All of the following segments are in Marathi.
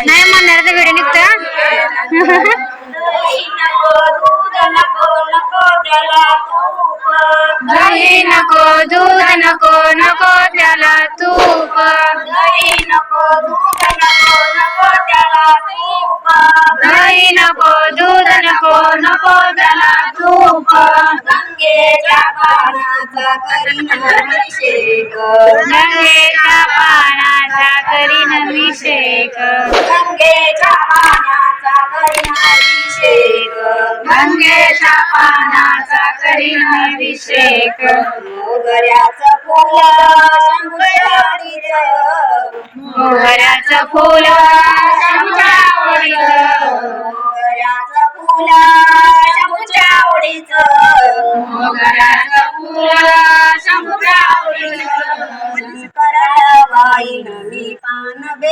नाही म्हणणार तर व्हिडिओ निघतो नको दूध नको नको त्याला तूप. पानाचा करीन अभिषेक. गंगेच्या पानाचा करीन अभिषेक. गंगेच्या पानाचा करीन अभिषेक. गंगेच्या पानाचा करीन अभिषेक. मोगऱ्याचं फुल शंभुराडीचं मोहराचं फुल शंभूच्या मोगऱ्याचं फुल शंभूच्या आवडीचं मोगऱ्याचं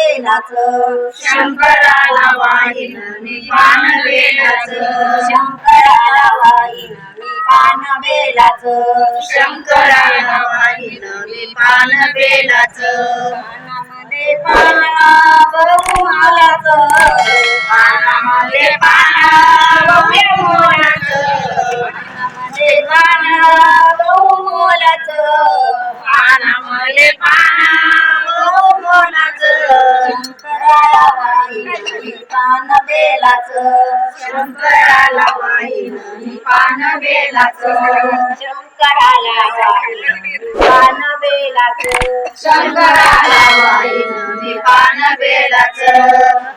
बेलाचं शंकराला वाहिन मी पान बेलाचं शंकराला वाईन मी पान बेलाचं शंकराला वाहिन मी पान बेलाचं पानामध्ये पाना मालाचं पानामध्ये पान पान बेलाचं. शंकराला वाहिन मी पान बेलाचं. शंकराला वाईन पान बेलाचं. शंकराला वाहिन मी पान बेलाचं.